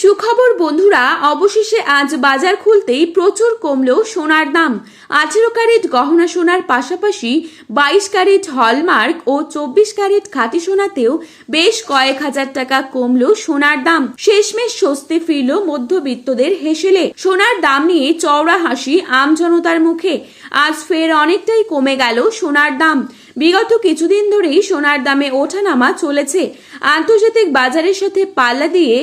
সুখবর, বন্ধুরা, অবশেষে আজ বাজার খুলতেই প্রচুর কমলো সোনার দাম। আঠেরো ক্যারেট গহনা সোনার পাশাপাশি বাইশ ক্যারেট হলমার্ক ও চব্বিশ ক্যারেট খাঁটি সোনাতেও বেশ কয়েক হাজার টাকা কমলো সোনার দাম। শেষমেশ স্বস্তি ফিরল মধ্যবিত্তদের হেসেলে। সোনার দাম নিয়ে চওড়া হাসি আমজনতার মুখে। আজ ফের অনেকটাই কমে গেল সোনার দাম। বিগত কিছুদিন ধরেই সোনার দামে ওঠানামা চলেছে। আন্তর্জাতিক বাজারের সাথে পাল্লা দিয়ে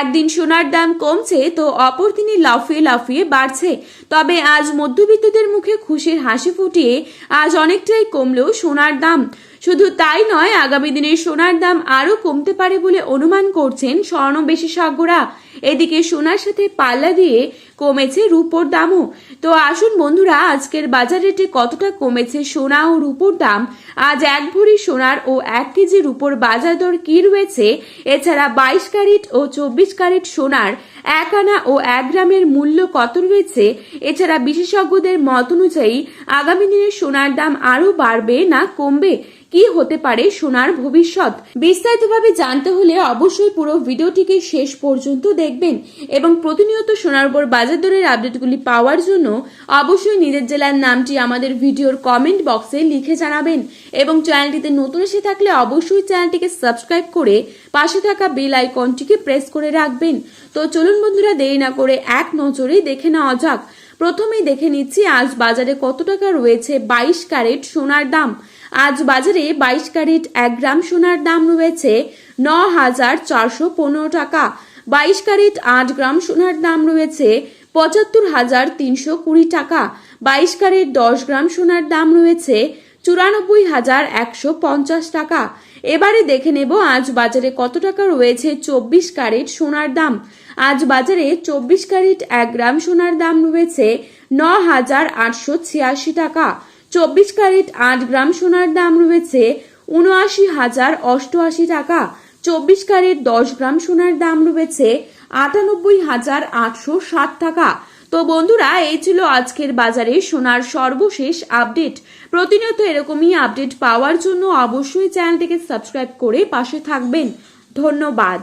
একদিন সোনার দাম কমছে, তো অপর দিনই লাফিয়ে লাফিয়ে বাড়ছে। তবে আজ মধ্যবিত্তদের মুখে খুশির হাসি ফুটিয়ে আজ অনেকটাই কমলো সোনার দাম। শুধু তাই নয়, আগামী দিনে সোনার দাম আরও কমতে পারে বলে অনুমান করছেন স্বর্ণ বিশেষজ্ঞরা এদিকে সোনার সাথে পাল্লা দিয়ে কমেছে রূপোর দামও। তো আসুন বন্ধুরা, আজকের বাজার রেটে কতটা কমেছে সোনা ও রূপোর দাম? আজ এক ভরি সোনার ও এক কেজি রূপোর বাজার দর কি রয়েছে? এছাড়া বাইশ ক্যারেট ও চব্বিশ ক্যারেট সোনার এক আনা ও এক গ্রামের মূল্য কত রয়েছে? এছাড়া বিশেষজ্ঞদের মত অনুযায়ী, আগামী দিনে সোনার দাম আরও বাড়বে না কমবে? কি হতে পারে সোনার ভবিষ্যৎ? বিস্তারিতভাবে জানতে হলে অবশ্যই পুরো ভিডিওটিকে শেষ পর্যন্ত দেখবেন এবং প্রতিনিয়ত সোনার উপর বাজার দরের আপডেটগুলি পাওয়ার জন্য অবশ্যই নিজের জেলার নামটি আমাদের ভিডিওর কমেন্ট বক্সে লিখে জানাবেন এবং চ্যানেলটিতে নতুন এসে থাকলে অবশ্যই চ্যানেলটিকে সাবস্ক্রাইব করে পাশে থাকা বেল আইকনটিকে প্রেস করে রাখবেন। তো চলুন বন্ধুরা, দেরি না করে এক নজরেই দেখে নেওয়া যাক। প্রথমেই দেখে নিচ্ছি, আজ বাজারে কত টাকা রয়েছে বাইশ ক্যারেট সোনার দাম। আজ বাজারে বাইশ ক্যারেট এক গ্রাম সোনার দাম রয়েছে ন হাজার চারশো পনেরো টাকা। বাইশ ক্যারেট আট গ্রাম সোনার দাম রয়েছে পঁচাত্তর হাজার তিনশো কুড়ি টাকা। বাইশ ক্যারেট দশ গ্রাম সোনার দাম রয়েছে চুরানব্বই হাজার একশো পঞ্চাশ টাকা। এবারে দেখে নেব আজ বাজারে কত টাকা রয়েছে চব্বিশ ক্যারেট সোনার দাম। আজ বাজারে চব্বিশ ক্যারেট এক গ্রাম সোনার দাম রয়েছে ন হাজার আটশো ছিয়াশি টাকা। চব্বিশ ক্যারেট আট গ্রাম সোনার দাম রয়েছে উনআশি হাজার অষ্টআশি টাকা। চব্বিশ ক্যারেট দশ গ্রাম সোনার দাম রয়েছে আটানব্বই হাজার আটশো ষাট টাকা। তো বন্ধুরা, এই ছিল আজকের বাজারে সোনার সর্বশেষ আপডেট। প্রতিনিয়ত এরকমই আপডেট পাওয়ার জন্য অবশ্যই চ্যানেলটিকে সাবস্ক্রাইব করে পাশে থাকবেন। ধন্যবাদ।